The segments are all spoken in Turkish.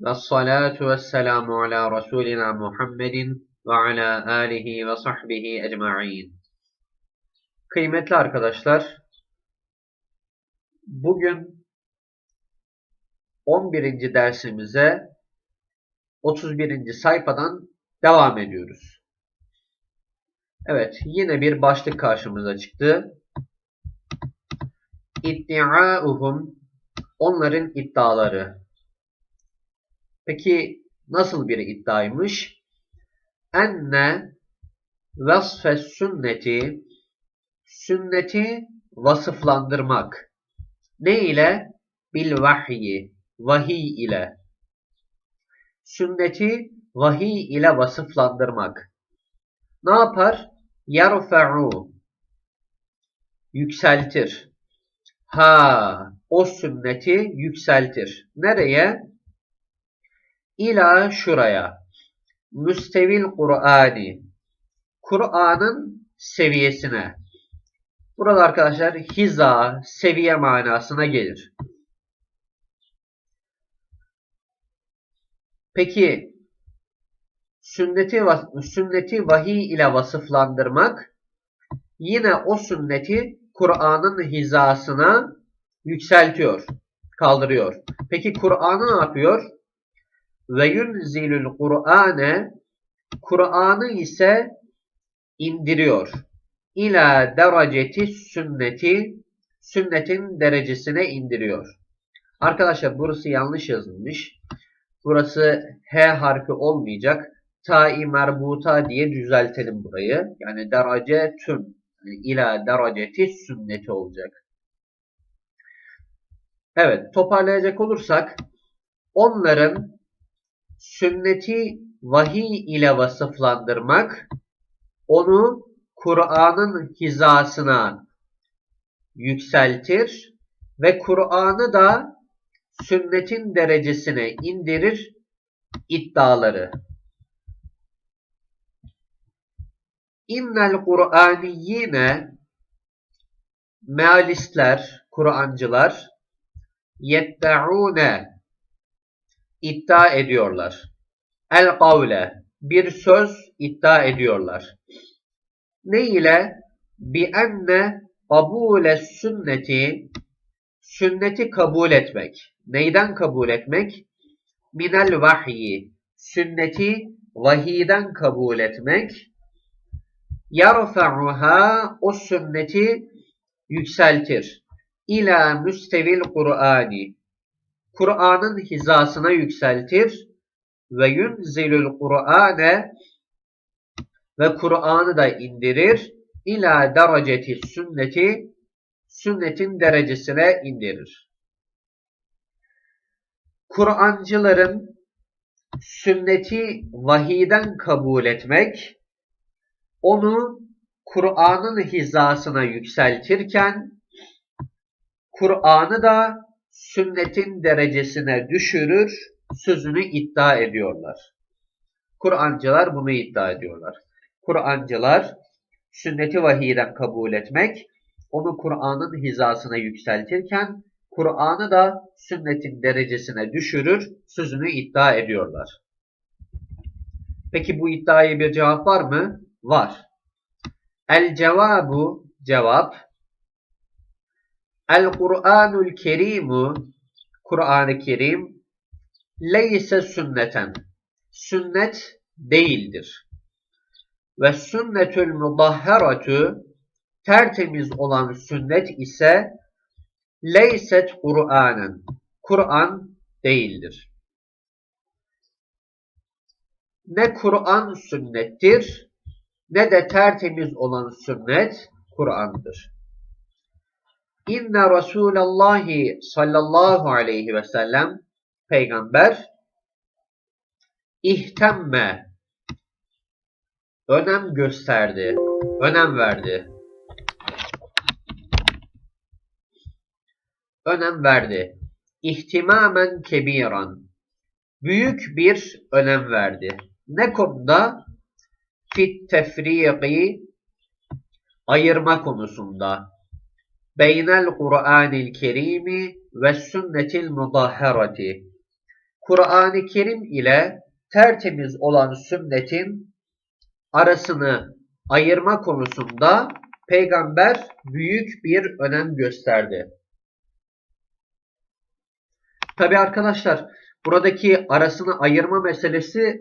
Ve salatu ve selamu ala Resulina Muhammedin ve ala alihi ve sahbihi ecma'in. Kıymetli arkadaşlar, bugün 11. dersimize 31. sayfadan devam ediyoruz. Evet, yine bir başlık karşımıza çıktı. İddiauhum, onların iddiaları. Peki nasıl bir iddiaymış? Enne vasfe sünneti, sünneti vasıflandırmak. Ne ile? Bil vahyi, vahiy ile. Sünneti vahiy ile vasıflandırmak. Ne yapar? Yarfa'u, yükseltir. Ha, o sünneti yükseltir. Nereye? İla şuraya. Müstevil Kur'ani. Kur'an'ın seviyesine. Burada arkadaşlar hiza, seviye manasına gelir. Peki sünneti, sünneti vahiy ile vasıflandırmak yine o sünneti Kur'an'ın hizasına yükseltiyor, kaldırıyor. Peki Kur'an'ı ne yapıyor? Ve yunzilül Kur'ane Kur'an'ı ise indiriyor. İla dereceti sünneti sünnetin derecesine indiriyor. Arkadaşlar burası yanlış yazılmış. Burası H harfi olmayacak. Ta-i merbuta diye düzeltelim burayı. Yani derece tüm. İla dereceti sünneti olacak. Evet toparlayacak olursak onların sünneti vahiy ile vasıflandırmak onu Kur'an'ın hizasına yükseltir ve Kur'an'ı da sünnetin derecesine indirir iddiaları. İnnel Kur'aniyine mealistler, Kur'ancılar yedde'une iddia ediyorlar. El kavle bir söz iddia ediyorlar. Ne ile? Bi enne kabule sünneti sünneti kabul etmek. Neyden kabul etmek? Minel vahyi sünneti vahiyden kabul etmek. Yarfa'uha o sünneti yükseltir. İla müstevil Kur'ani Kur'an'ın hizasına yükseltir ve yunzilül Kur'ane ve Kur'an'ı da indirir ila dereceti sünneti sünnetin derecesine indirir. Kur'ancıların sünneti vahiden kabul etmek onu Kur'an'ın hizasına yükseltirken Kur'an'ı da sünnetin derecesine düşürür sözünü iddia ediyorlar. Kur'ancılar bunu iddia ediyorlar. Kur'ancılar sünneti vahiyden kabul etmek, onu Kur'an'ın hizasına yükseltirken Kur'an'ı da sünnetin derecesine düşürür sözünü iddia ediyorlar. Peki bu iddiaya bir cevap var mı? Var. El cevabu cevap El Kur'anul Kerimu Kur'an-ı Kerim leyse sünneten sünnet değildir. Ve sünnetül mudahharatu tertemiz olan sünnet ise leyset Kur'an'ın Kur'an değildir. Ne Kur'an sünnettir ne de tertemiz olan sünnet Kur'an'dır. İnne Resulallahi sallallahu aleyhi ve sellem peygamber ihtemme önem gösterdi, önem verdi. Önem verdi. İhtimamen kebiran. Büyük bir önem verdi. Ne konuda? Fit tefriqi ayırma konusunda beynel Kur'anil Kerimi ve sünnetil mudahharati. Kur'an-ı Kerim ile tertemiz olan sünnetin arasını ayırma konusunda peygamber büyük bir önem gösterdi. Tabi arkadaşlar buradaki arasını ayırma meselesi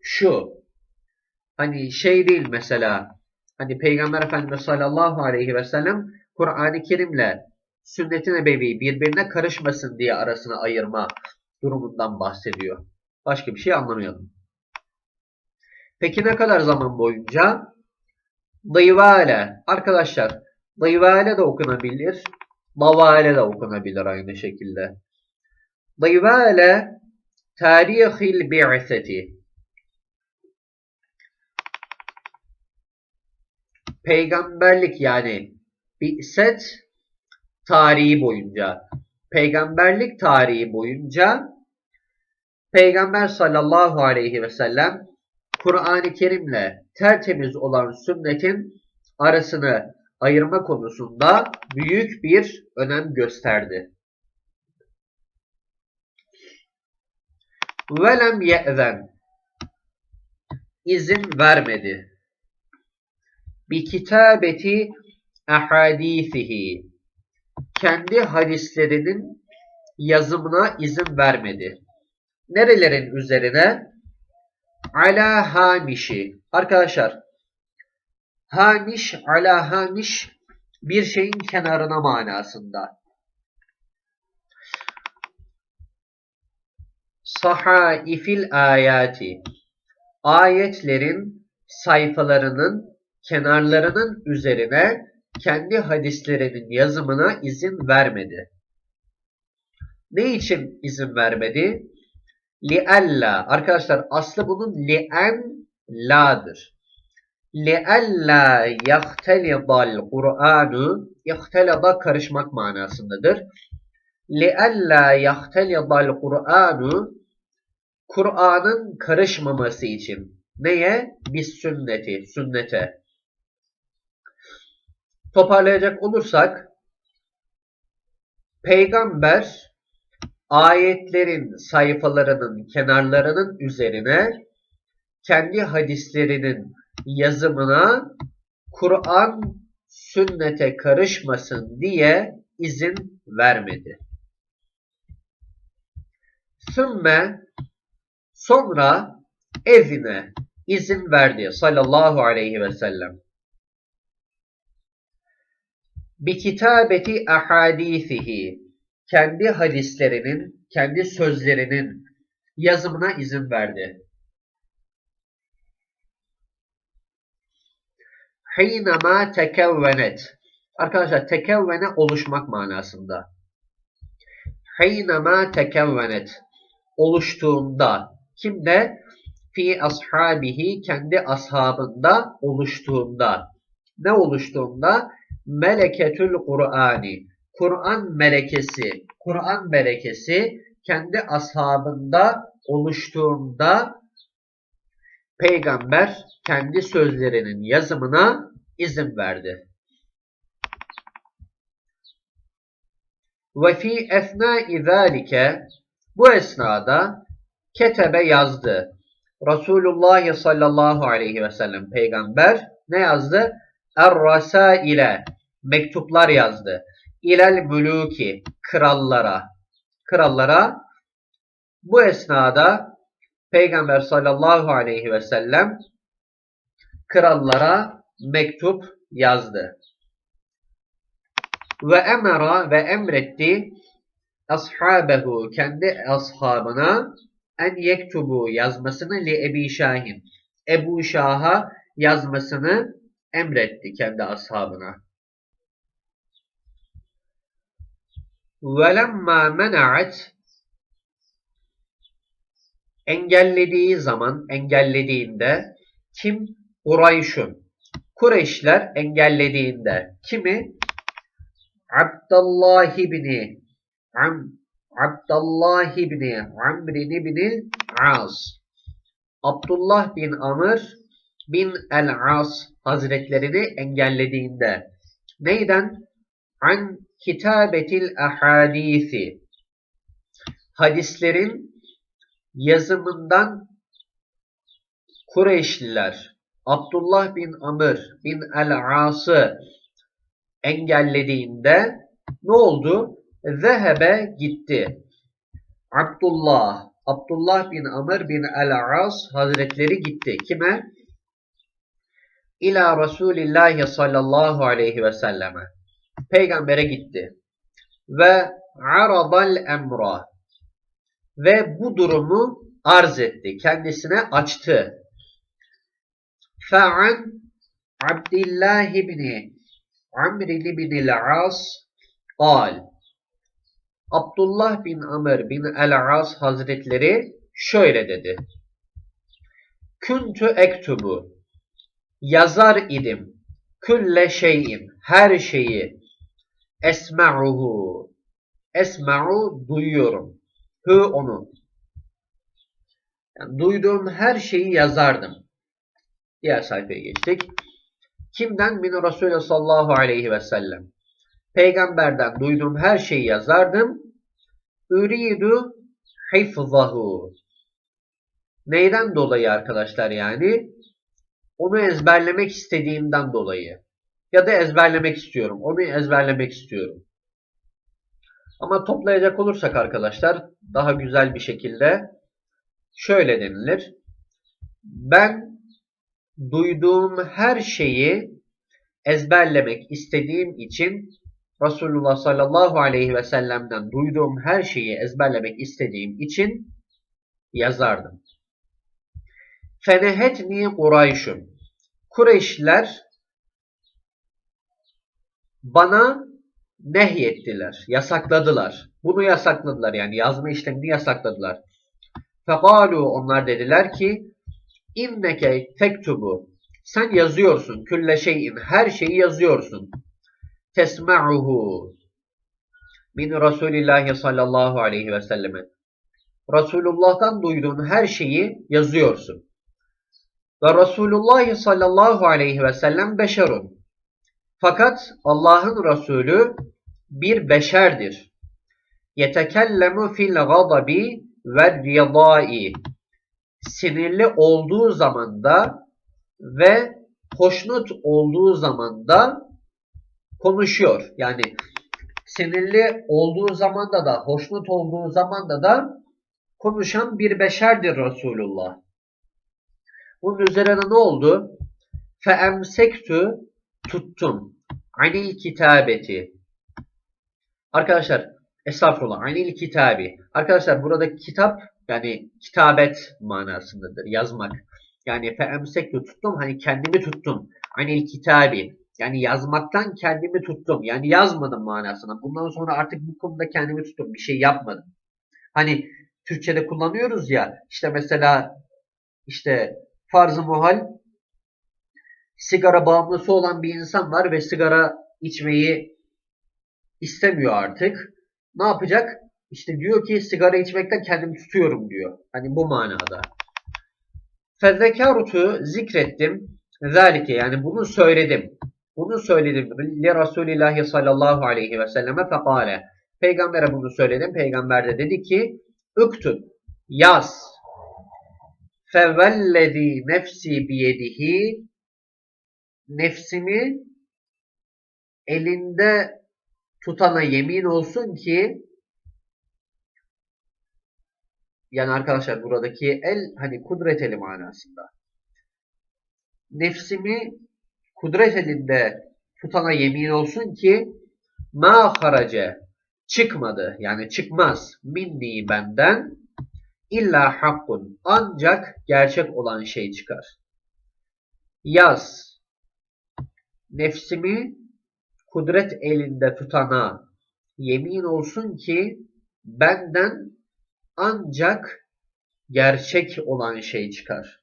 şu. Hani şey değil mesela hani Peygamber Efendimiz sallallahu aleyhi ve sellem Kur'an-ı Kerim'le sünnet-i nebevi birbirine karışmasın diye arasını ayırma durumundan bahsediyor. Başka bir şey anlamayalım. Peki ne kadar zaman boyunca? Dıyvale. Arkadaşlar dıyvale de okunabilir. Davale de okunabilir aynı şekilde. Dıyvale tarihil bi'seti. Peygamberlik yani bi'set tarihi boyunca. Peygamberlik tarihi boyunca Peygamber sallallahu aleyhi ve sellem Kur'an-ı Kerim'le tertemiz olan sünnetin arasını ayırma konusunda büyük bir önem gösterdi. Velem ye'zen izin vermedi. Bi kitabeti ahadisihi kendi hadislerinin yazımına izin vermedi. Nerelerin üzerine? Ala hamişi. Arkadaşlar hamiş ala hamiş bir şeyin kenarına manasında. Sahaifil ayati ayetlerin sayfalarının kenarlarının üzerine kendi hadislerinin yazımına izin vermedi. Ne için izin vermedi? Li'alla. Arkadaşlar aslı bunun li'en la'dır. لِأَلَّا يَخْتَلِضَ الْقُرْآنُ İhtelada karışmak manasındadır. لِأَلَّا يَخْتَلِضَ الْقُرْآنُ Kur'an'ın karışmaması için. Neye? Biz sünneti, sünnete. Toparlayacak olursak, Peygamber ayetlerin sayfalarının kenarlarının üzerine kendi hadislerinin yazımına Kur'an sünnete karışmasın diye izin vermedi. Sümme sonra evine izin verdi sallallahu aleyhi ve sellem. Bi kitabeti ahadisihi kendi hadislerinin, kendi sözlerinin yazımına izin verdi. Hinema tekevvenet. Arkadaşlar tekevvene oluşmak manasında. Hinema tekevvenet. Oluştuğunda. Kimde? Fi ashabihi. Kendi ashabında oluştuğunda. Ne oluştuğunda? Meleketül Kur'ani. Kur'an melekesi. Kur'an melekesi kendi ashabında oluştuğunda peygamber kendi sözlerinin yazımına izin verdi. Ve fi esnâi zâlike bu esnada ketebe yazdı. Resulullah sallallahu aleyhi ve sellem peygamber ne yazdı? Er ile mektuplar yazdı. İlel muluki krallara krallara bu esnada Peygamber sallallahu aleyhi ve sellem krallara mektup yazdı. Ve emera ve emretti ashabehu kendi ashabına en yektubu yazmasını li Ebi Şahin. Ebu Şah'a yazmasını emretti kendi ashabına. Velemma mena'at engellediği zaman, engellediğinde kim? Kureyş'un. Kureyşler engellediğinde kimi? Abdullah ibni Am, Abdullah ibni Amr ibn As. Abdullah bin Amr bin el-As hazretlerini engellediğinde Neyden? An kitabetil ahadisi. Hadislerin yazımından Kureyşliler Abdullah bin Amr bin el-As'ı engellediğinde ne oldu? Zehebe gitti. Abdullah, Abdullah bin Amr bin el-As hazretleri gitti. Kime? İlâ Resûlillâhi sallallahu aleyhi ve selleme. Peygamber'e gitti. Ve aradal emra. Ve bu durumu arz etti. Kendisine açtı. Fe'an Abdillah ibni Amr ibn al-As al. Abdullah bin Amr bin el-As hazretleri şöyle dedi. Küntü ektubu yazar idim külle şeyin her şeyi esma'uhu esma'u duyuyorum hı onu yani duyduğum her şeyi yazardım. Diğer sayfaya geçtik. Kimden? Min Resulü sallallahu aleyhi ve sellem. Peygamberden duyduğum her şeyi yazardım. Üridu hifzahu. Neyden dolayı arkadaşlar yani? Onu ezberlemek istediğimden dolayı. Ya da ezberlemek istiyorum. Onu ezberlemek istiyorum. Ama toplayacak olursak arkadaşlar daha güzel bir şekilde şöyle denilir. Ben duyduğum her şeyi ezberlemek istediğim için Resulullah sallallahu aleyhi ve sellem'den duyduğum her şeyi ezberlemek istediğim için yazardım. Fenehetni Kureyş'un. Kureyşliler bana nehyettiler, yasakladılar. Bunu yasakladılar yani yazma işlemini yasakladılar. Fekalu onlar dediler ki inneke tektubu sen yazıyorsun külle şeyin her şeyi yazıyorsun. Tesma'uhu min Resulillahi sallallahu aleyhi ve selleme. Resulullah'tan duyduğun her şeyi yazıyorsun. Ve Resulullah sallallahu aleyhi ve sellem beşerun. Fakat Allah'ın Resulü bir beşerdir. Yetekellemu fil gadabi ve riyadai. Sinirli olduğu zaman da ve hoşnut olduğu zaman da konuşuyor. Yani sinirli olduğu zamanda da hoşnut olduğu zamanda da konuşan bir beşerdir Resulullah. Bunun üzerine ne oldu? Feemsektu tuttum. Anil kitabeti. Arkadaşlar estağfurullah. Anil kitabi. Arkadaşlar burada kitap yani kitabet manasındadır. Yazmak. Yani feemsektu tuttum. Hani kendimi tuttum. Anil kitabi. Yani yazmaktan kendimi tuttum. Yani yazmadım manasına. Bundan sonra artık bu konuda kendimi tuttum. Bir şey yapmadım. Hani Türkçe'de kullanıyoruz ya. işte mesela işte farz-ı muhal sigara bağımlısı olan bir insan var ve sigara içmeyi istemiyor artık. Ne yapacak? İşte diyor ki sigara içmekten kendimi tutuyorum diyor. Hani bu manada. Fezzekarutu zikrettim. Zalike yani bunu söyledim. Bunu söyledim. Li Resulillahi sallallahu aleyhi ve selleme fekale. Peygamber'e bunu söyledim. Peygamber de dedi ki Üktüb yaz. Fevellezî nefsi biyedihi nefsimi elinde tutana yemin olsun ki yani arkadaşlar buradaki el hani kudret eli manasında. Nefsimi kudret elinde tutana yemin olsun ki ma harace çıkmadı yani çıkmaz minni benden illa hakkun ancak gerçek olan şey çıkar. Yaz nefsimi kudret elinde tutana yemin olsun ki benden ancak gerçek olan şey çıkar.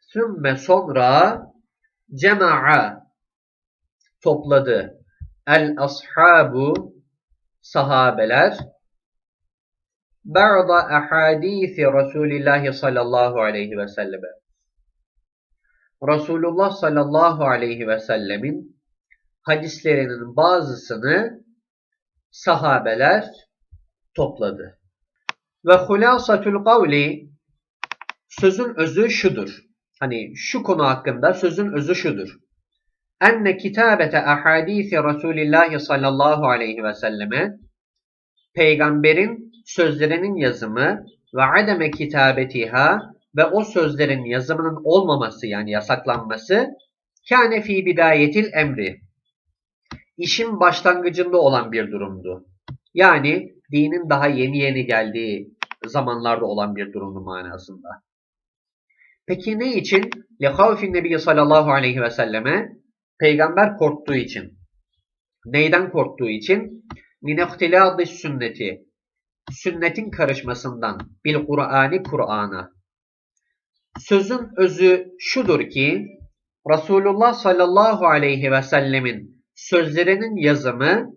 Sümme sonra cema'a topladı. El ashabu sahabeler ba'da ahadisi Resulullah sallallahu aleyhi ve selleme. Resulullah sallallahu aleyhi ve sellemin hadislerinin bazısını sahabeler topladı. Ve hulasatul kavli sözün özü şudur. Hani şu konu hakkında sözün özü şudur. Enne kitabete ahadisi Resulillahi sallallahu aleyhi ve selleme peygamberin sözlerinin yazımı ve ademe kitabetiha ve o sözlerin yazımının olmaması yani yasaklanması kâne fi bidayetil emri. İşin başlangıcında olan bir durumdu. Yani dinin daha yeni yeni geldiği zamanlarda olan bir durumdu manasında. Peki ne için? Lekavfin Nebi sallallahu aleyhi ve selleme peygamber korktuğu için. Neyden korktuğu için? Minehtilâdîs sünneti. Sünnetin karışmasından. Bil Kur'an'ı Kur'an'a. Sözün özü şudur ki Resulullah sallallahu aleyhi ve sellemin sözlerinin yazımı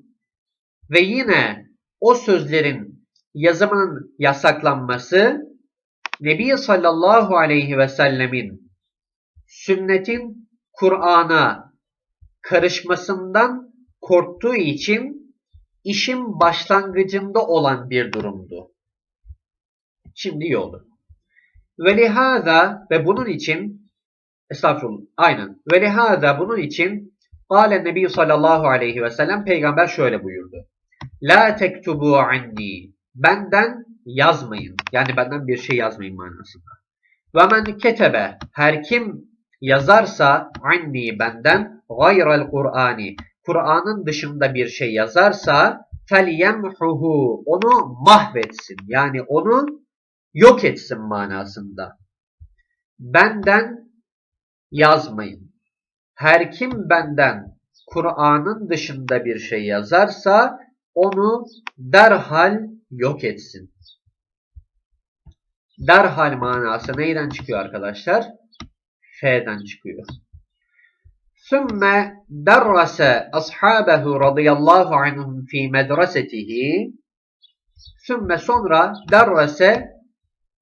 ve yine o sözlerin yazımının yasaklanması Nebi sallallahu aleyhi ve sellemin sünnetin Kur'an'a karışmasından korktuğu için işin başlangıcında olan bir durumdu. Şimdi yolu. Ve lihaza ve bunun için estağfurullah aynen. Ve lihaza bunun için Kale Nebi sallallahu aleyhi ve sellem peygamber şöyle buyurdu. La tektubu anni. Benden yazmayın. Yani benden bir şey yazmayın manasında. Ve men ketebe. Her kim yazarsa anni benden gayral Kur'ani. Kur'an'ın dışında bir şey yazarsa felyemhuhu. Onu mahvetsin. Yani onu yok etsin manasında. Benden yazmayın. Her kim benden Kur'an'ın dışında bir şey yazarsa onu derhal yok etsin. Derhal manası neyden çıkıyor arkadaşlar? F'den çıkıyor. ثُمَّ دَرَّسَ أَصْحَابَهُ رَضِيَ اللّٰهُ عَنْهُمْ ف۪ي مَدْرَسَتِهِ ثُمَّ sonra derrese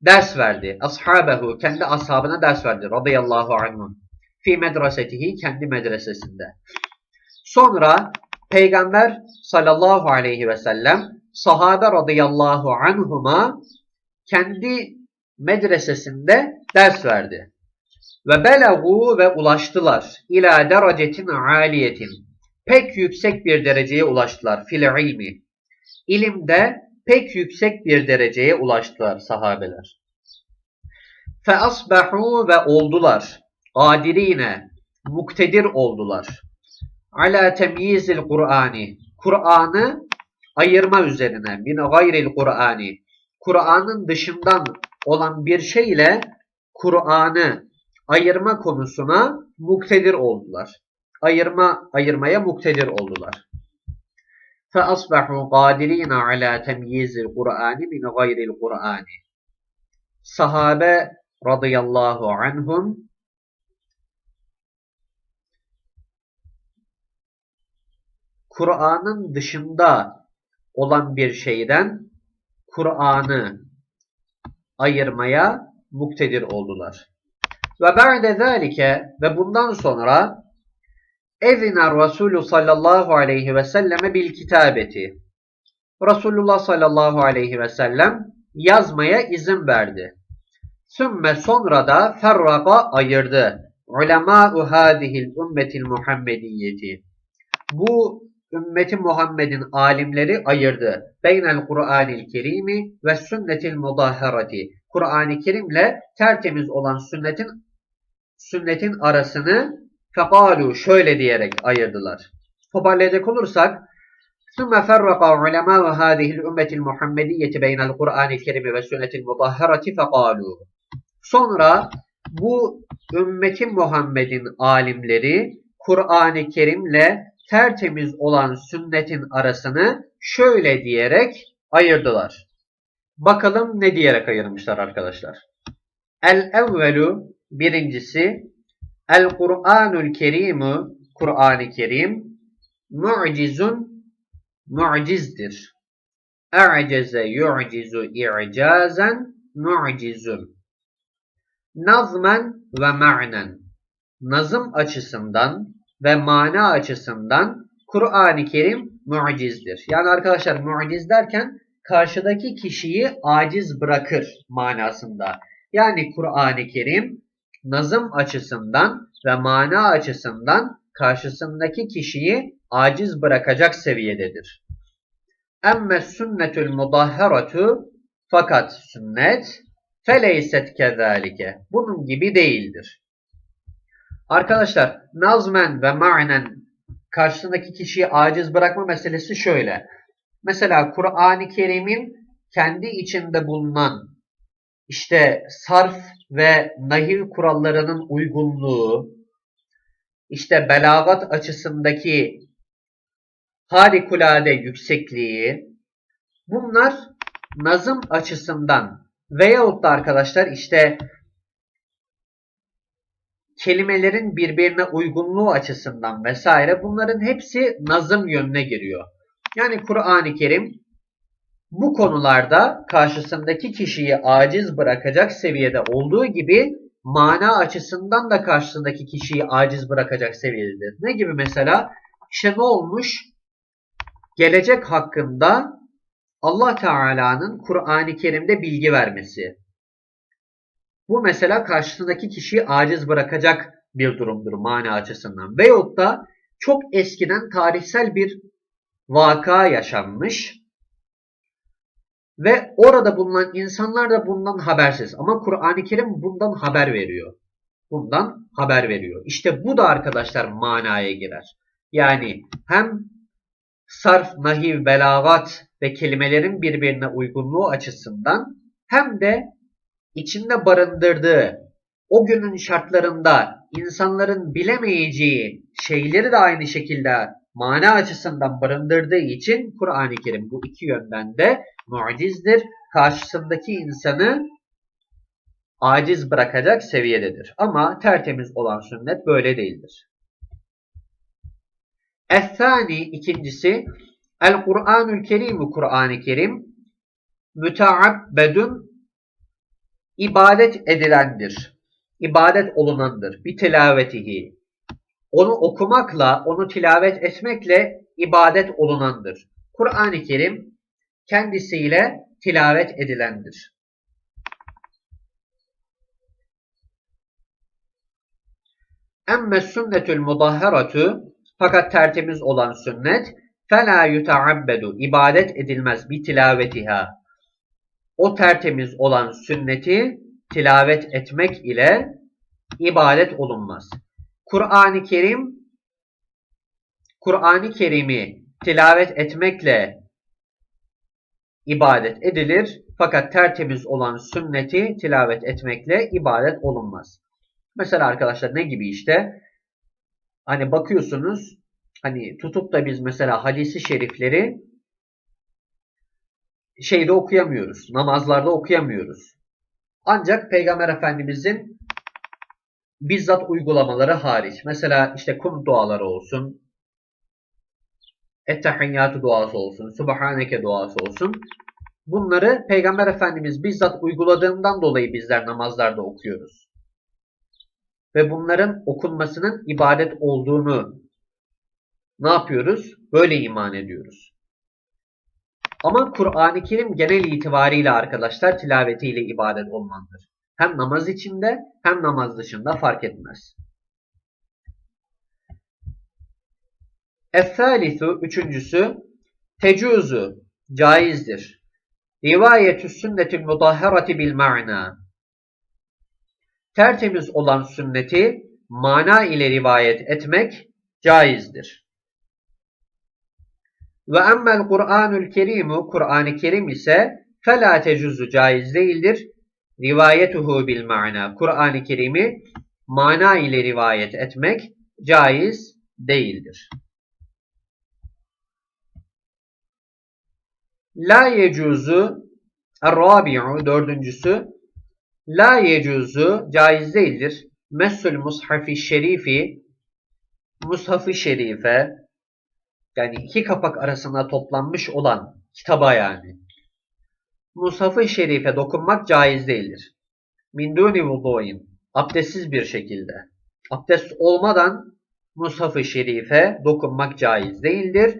ders verdi. Ashabehu kendi ashabına ders verdi. Radıyallahu anhum. Fi medresetihi kendi medresesinde. Sonra Peygamber sallallahu aleyhi ve sellem sahabe radıyallahu anhuma kendi medresesinde ders verdi. Ve belagu ve ulaştılar ila derecetin aliyetin. Pek yüksek bir dereceye ulaştılar fil ilmi. İlimde pek yüksek bir dereceye ulaştılar sahabeler. Fe asbahu ve oldular. Adirine, muktedir oldular. Ala temyizil Kur'ani. Kur'an'ı ayırma üzerine. Min gayril Kur'ani. Kur'an'ın dışından olan bir şeyle Kur'an'ı ayırma konusuna muktedir oldular. Ayırma ayırmaya muktedir oldular. فَأَصْبَحُوا قَادِر۪ينَ عَلَى تَمْيِيزِ الْقُرْآنِ مِنْ غَيْرِ الْقُرْآنِ Sahabe radıyallahu anhum Kur'an'ın dışında olan bir şeyden Kur'an'ı ayırmaya muktedir oldular. Ve ba'de zalike ve bundan sonra Ezina Resulü sallallahu aleyhi ve selleme bil kitabeti. Resulullah sallallahu aleyhi ve sellem yazmaya izin verdi. Sümme sonra da ferraka ayırdı. Ulemâ'u hâzihil ümmetil Muhammediyeti. Bu ümmeti Muhammed'in alimleri ayırdı. Beynel Kur'anil Kerimi ve sünnetil mudahharati. Kur'an-ı Kerim'le tertemiz olan sünnetin sünnetin arasını fekalu şöyle diyerek ayırdılar. Toparlayacak olursak ثم فرق علماء هذه الأمة المحمدية بين القرآن الكريم والسنة المطهرة فقالوا Sonra bu ümmeti Muhammed'in alimleri Kur'an-ı Kerim'le tertemiz olan sünnetin arasını şöyle diyerek ayırdılar. Bakalım ne diyerek ayırmışlar arkadaşlar. El evvelu birincisi El Kur'anul Kerimu Kur'an-ı Kerim mu'cizun mu'cizdir. E'ceze yu'cizu i'cazen mu'cizun. Nazmen ve ma'nen. Nazım açısından ve mana açısından Kur'an-ı Kerim mucizdir. Yani arkadaşlar muciz derken karşıdaki kişiyi aciz bırakır manasında. Yani Kur'an-ı Kerim nazım açısından ve mana açısından karşısındaki kişiyi aciz bırakacak seviyededir. Emme sünnetül mudahharatu fakat sünnet feleyset kezalike. Bunun gibi değildir. Arkadaşlar nazmen ve ma'nen karşısındaki kişiyi aciz bırakma meselesi şöyle. Mesela Kur'an-ı Kerim'in kendi içinde bulunan işte sarf ve nahiv kurallarının uygunluğu, işte belagat açısındaki harikulade yüksekliği, bunlar nazım açısından veyahut da arkadaşlar işte kelimelerin birbirine uygunluğu açısından vesaire bunların hepsi nazım yönüne giriyor. Yani Kur'an-ı Kerim bu konularda karşısındaki kişiyi aciz bırakacak seviyede olduğu gibi mana açısından da karşısındaki kişiyi aciz bırakacak seviyededir. Ne gibi mesela? İşte ne olmuş? Gelecek hakkında Allah Teala'nın Kur'an-ı Kerim'de bilgi vermesi. Bu mesela karşısındaki kişiyi aciz bırakacak bir durumdur mana açısından. Veyahut da çok eskiden tarihsel bir vaka yaşanmış ve orada bulunan insanlar da bundan habersiz. Ama Kur'an-ı Kerim bundan haber veriyor. Bundan haber veriyor. İşte bu da arkadaşlar manaya girer. Yani hem sarf, nahiv, belagat ve kelimelerin birbirine uygunluğu açısından hem de içinde barındırdığı o günün şartlarında insanların bilemeyeceği şeyleri de aynı şekilde mana açısından barındırdığı için Kur'an-ı Kerim bu iki yönden de mucizdir. Karşısındaki insanı aciz bırakacak seviyededir. Ama tertemiz olan sünnet böyle değildir. Es-sani ikincisi El-Kur'anül Kerim Kur'an-ı Kerim müteabbedun ibadet edilendir. İbadet olunandır. Bir tilavetihi. Onu okumakla, onu tilavet etmekle ibadet olunandır. Kur'an-ı Kerim kendisiyle tilavet edilendir. Emme sünnetül mudahharatu fakat tertemiz olan sünnet fela yutaabbedu ibadet edilmez bir tilavetiha. O tertemiz olan sünneti tilavet etmek ile ibadet olunmaz. Kur'an-ı Kerim Kur'an-ı Kerim'i tilavet etmekle ibadet edilir. Fakat tertemiz olan sünneti tilavet etmekle ibadet olunmaz. Mesela arkadaşlar ne gibi işte? Hani bakıyorsunuz hani tutup da biz mesela hadisi şerifleri şeyde okuyamıyoruz. Namazlarda okuyamıyoruz. Ancak Peygamber Efendimizin bizzat uygulamaları hariç. Mesela işte kum duaları olsun. Ettehiyyatü duası olsun. Subhaneke duası olsun. Bunları Peygamber Efendimiz bizzat uyguladığından dolayı bizler namazlarda okuyoruz. Ve bunların okunmasının ibadet olduğunu ne yapıyoruz? Böyle iman ediyoruz. Ama Kur'an-ı Kerim genel itibariyle arkadaşlar tilavetiyle ibadet olmandır. Hem namaz içinde hem namaz dışında fark etmez. Es-salisu üçüncüsü tecuzu caizdir. Rivayetü sünnetil mudahharati bil ma'na. Tertemiz olan sünneti mana ile rivayet etmek caizdir. Ve emmel Kur'anül Kerimu Kur'an-ı Kerim ise fela tecuzu caiz değildir. Rivayetuhu bil ma'na. Kur'an-ı Kerim'i mana ile rivayet etmek caiz değildir. La yecuzu Rabi'u dördüncüsü La yecuzu caiz değildir. Messul mushafi şerifi Mushaf-ı şerife yani iki kapak arasında toplanmış olan kitaba yani. Mushaf-ı şerife dokunmak caiz değildir. Min duni vudu'in abdestsiz bir şekilde. Abdest olmadan Mushaf-ı Şerife dokunmak caiz değildir.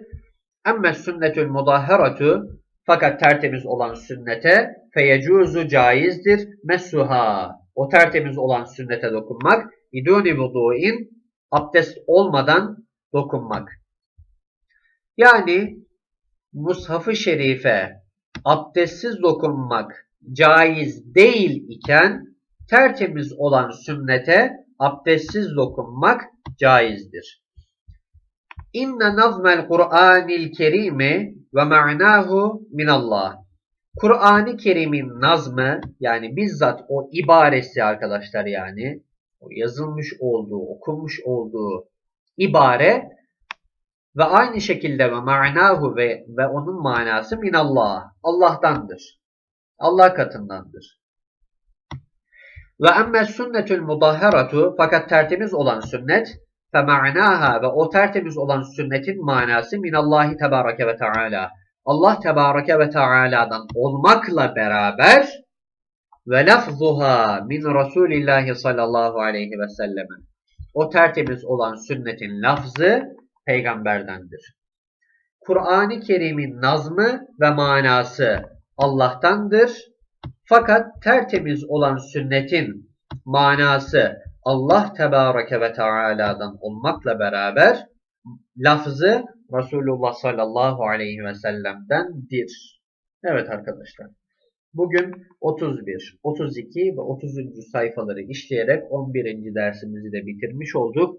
Emme sünnetül mudahharatu fakat tertemiz olan sünnete feyecuzu caizdir. Messuha o tertemiz olan sünnete dokunmak biduni vudu'in abdest olmadan dokunmak. Yani Mushaf-ı Şerife abdestsiz dokunmak caiz değil iken tertemiz olan sünnete abdestsiz dokunmak caizdir. İnne nazmel Kur'anil kerimi ve ma'nahu minallah. Kur'an-ı Kerim'in nazmı yani bizzat o ibaresi arkadaşlar yani o yazılmış olduğu, okunmuş olduğu ibare ve aynı şekilde ve ma'nahu ve, ve onun manası minallah. Allah'tandır. Allah katındandır. Ve emme sünnetül mudahharatu fakat tertemiz olan sünnet fe ma'naha ve o tertemiz olan sünnetin manası minallahi tebareke ve teala. Allah tebareke ve teala'dan olmakla beraber ve lafzuha min Resulillahi sallallahu aleyhi ve selleme. O tertemiz olan sünnetin lafzı peygamberdendir. Kur'an-ı Kerim'in nazmı ve manası Allah'tandır. Fakat tertemiz olan sünnetin manası Allah Tebareke ve Teala'dan olmakla beraber lafzı Resulullah sallallahu aleyhi ve sellem'dendir. Evet arkadaşlar. Bugün 31, 32 ve 30. sayfaları işleyerek 11. dersimizi de bitirmiş olduk.